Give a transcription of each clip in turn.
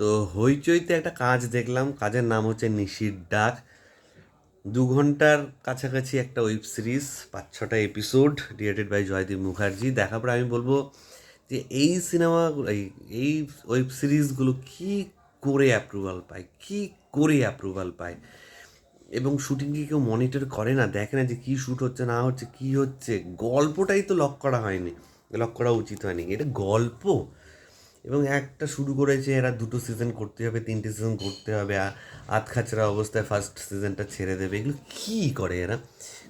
তো হইচইতে একটা কাজ দেখলাম, কাজের নাম হচ্ছে নিশির ডাক। দু ঘণ্টার কাছাকাছি একটা ওয়েব সিরিজ, পাঁচ ছটা episode directed by Joydeep Mukherjee. দেখার পরে আমি বলব যে এই সিনেমা এই এই ওয়েব সিরিজগুলো কী করে অ্যাপ্রুভাল পায়, কী করে অ্যাপ্রুভাল পায়? এবং শুটিং কি কেউ মনিটর করে না, দেখে না যে কী শ্যুট হচ্ছে, না হচ্ছে, কী হচ্ছে? গল্পটাই তো লক করা হয়নি লক করা উচিত হয়নি। এটা গল্প। এবং একটা শুরু করেছে, এরা দুটো সিজন করতে হবে, তিনটে সিজন করতে হবে, আ- আধ খাচড়া অবস্থায় ফার্স্ট সিজনটা ছেড়ে দেবে। এগুলো কী করে এরা?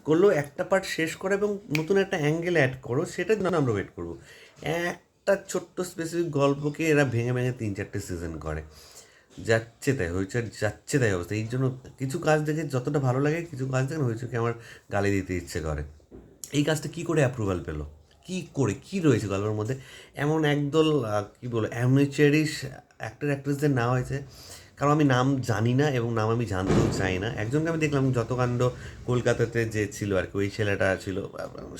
করল, একটা পার্ট শেষ করে এবং নতুন একটা অ্যাঙ্গেল অ্যাড করো, সেটার জন্য আমরা ওয়েট করব। একটা ছোট্ট স্পেসিফিক গল্পকে এরা ভেঙে ভেঙে তিন চারটে সিজন করে। যাচ্ছে তাই, হয়েছে যাচ্ছে তাই অবস্থা। এই জন্য কিছু কাজ দেখে যতটা ভালো লাগে, কিছু কাজ দেখে হয়েছে কি আমার গালি দিতে ইচ্ছে করে। এই কাজটা কী করে অ্যাপ্রুভাল পেল? কী করে, কী রয়েছে গল্পের মধ্যে? এমন একদল কী বলব অ্যামনেচারিস অ্যাক্টর অ্যাক্ট্রেসদের নেওয়া হয়েছে। কারণ আমি নাম জানি না এবং নাম আমি জানতেও চাই না। একজনকে আমি দেখলাম যত কাণ্ড কলকাতাতে যে ছিল আর কি, ওই ছেলেটা ছিল,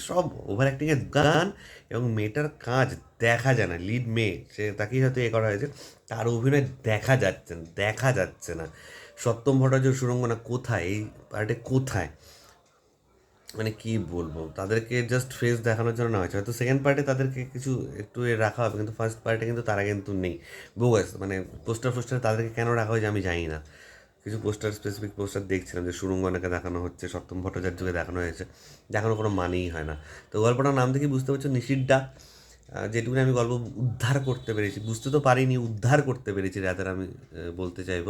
সব ওভার অ্যাক্টিংয়ের গান এবং মেয়েটার কাজ দেখা যায় না লিড মেয়ে, সে তাকেই হয়তো এ করা হয়েছে। তার অভিনয় দেখা যাচ্ছে না, দেখা যাচ্ছে না। সত্যম ভট্টাচার্য সুরঙ্গনা কোথায়? এই পার্টে কোথায়? মানে কি বলব? তাদেরকে জাস্ট ফেস দেখানোর জন্য না হয়েছে। হয়তো সেকেন্ড পার্টে তাদেরকে কিছু একটু রাখা হবে, কিন্তু ফার্স্ট পার্টে কিন্তু তারা কিন্তু নেই। বোগাস মানে পোস্টার ফোস্টারে তাদেরকে কেন রাখা হয়েছে আমি জানি না। কিছু পোস্টার স্পেসিফিক পোস্টার দেখছিলাম যে সুরঙ্গনাকে দেখানো হচ্ছে, সপ্তম ভট্টাচার্যকে দেখানো হয়েছে। দেখানোর কোনো মানেই হয় না। তো গল্পটার নাম থেকে বুঝতে পারছ, নিশির যেটুকুনি আমি গল্প উদ্ধার করতে পেরেছি, বুঝতে তো পারিনি, উদ্ধার করতে পেরেছি, রাতের আমি বলতে চাইব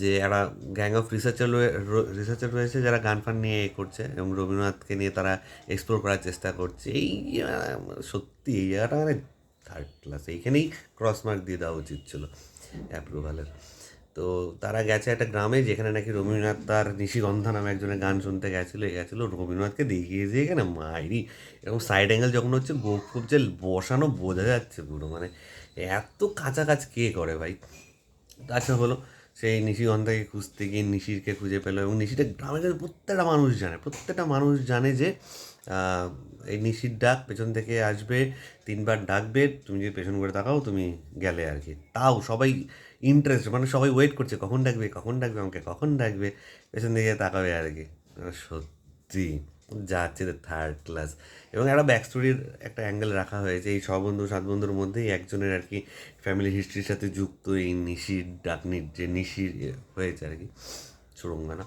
যে একটা গ্যাং অফ রিসার্চার রিসার্চার রয়েছে যারা গান ফান নিয়ে এ করছে এবং রবীন্দ্রনাথকে নিয়ে তারা এক্সপ্লোর করার চেষ্টা করছে। এই সত্যি, এই জায়গাটা মানে থার্ড ক্লাস এইখানেই ক্রস মার্ক দিয়ে দেওয়া উচিত ছিল অ্যাপ্রুভালের তো তারা গেছে একটা গ্রামে যেখানে নাকি রবীন্দ্রনাথ তার নিশিগন্ধা নামে একজনের গান শুনতে গেছিল গেছিল, রবীন্দ্রনাথকে দেখিয়ে দিয়ে এখানে মায়েরই এরকম সাইড অ্যাঙ্গেল যখন হচ্ছে গোপ খুব যে বসানো বোঝা যাচ্ছে পুরো মানে এত কাঁচা কাছাকাছি কে করে ভাই? আচ্ছা হলো সেই নিশিগন্ধাকে খুঁজতে গিয়ে নিশিরকে খুঁজে পেল এবং নিশিটা গ্রামের কাছে প্রত্যেকটা মানুষ জানে, প্রত্যেকটা মানুষ জানে যে এই নিশির ডাক পেছন থেকে আসবে, তিনবার ডাকবে, তুমি যদি পেছন করে তাকাও, তুমি গেলে আর কি। তাও সবাই ইন্টারেস্ট মানে সবাই ওয়েট করছে, কখন ডাকবে কখন ডাকবে, আমাকে কখন ডাকবে, পেছন দিকে তাকাবে আর কি। সত্যি। যাচ্ছে থার্ড ক্লাস এবং একটা ব্যাক স্টোরির একটা অ্যাঙ্গেল রাখা হয়েছে এই ছ বন্ধু সাত বন্ধুর মধ্যেই একজনের আর কি ফ্যামিলি হিস্ট্রির সাথে যুক্ত এই নিশির ডাকনির যে নিশির হয়েছে আর কি সুরঙ্গানা।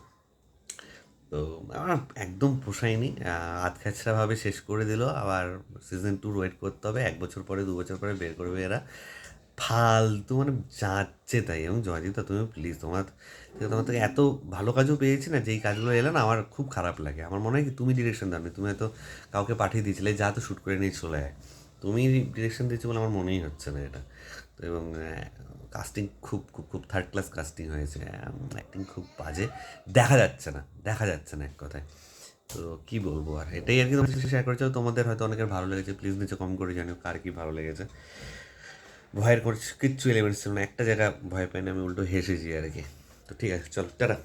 তো আমার একদম পোষায়নি আহ, আধ খাচড়াভাবে শেষ করে দিল আবার সিজন টুর ওয়েট করতে হবে এক বছর পরে দু বছর পরে বের করবে এরা। ফালতু মানে যাচ্ছে তাই। এবং জয়দীপদা তুমি প্লিজ তোমার তোমার থেকে এত ভালো কাজও পেয়েছি না, যেই কাজগুলো এলে না আমার খুব খারাপ লাগে। আমার মনে হয় কি তুমি ডিরেকশন দাওনি তুমি হয়তো কাউকে পাঠিয়ে দিয়েছিলে, যা তো শ্যুট করে নিয়ে চলে যায় তুমি ডিরেকশন দিয়েছ বলে আমার মনেই হচ্ছে না এটা। তো এবং কাস্টিং খুব খুব খুব থার্ড ক্লাস কাস্টিং হয়েছে অ্যাক্টিং খুব বাজে। দেখা যাচ্ছে না, দেখা যাচ্ছে না এক কথায়। তো কি বলব আর, এটাই আর কি তোমার শেয়ার করেছে। তোমাদের হয়তো অনেকের ভালো লেগেছে প্লিজ নিচে কম করে জানিও কার কি ভালো লেগেছে। ভয়ের করছে কিচ্ছু এলিমেন্টস ছিল না। একটা জায়গা ভয় পাই না, আমি উল্টো হেসেছি আর কি। তো ঠিক আছে, চলো, টাটা।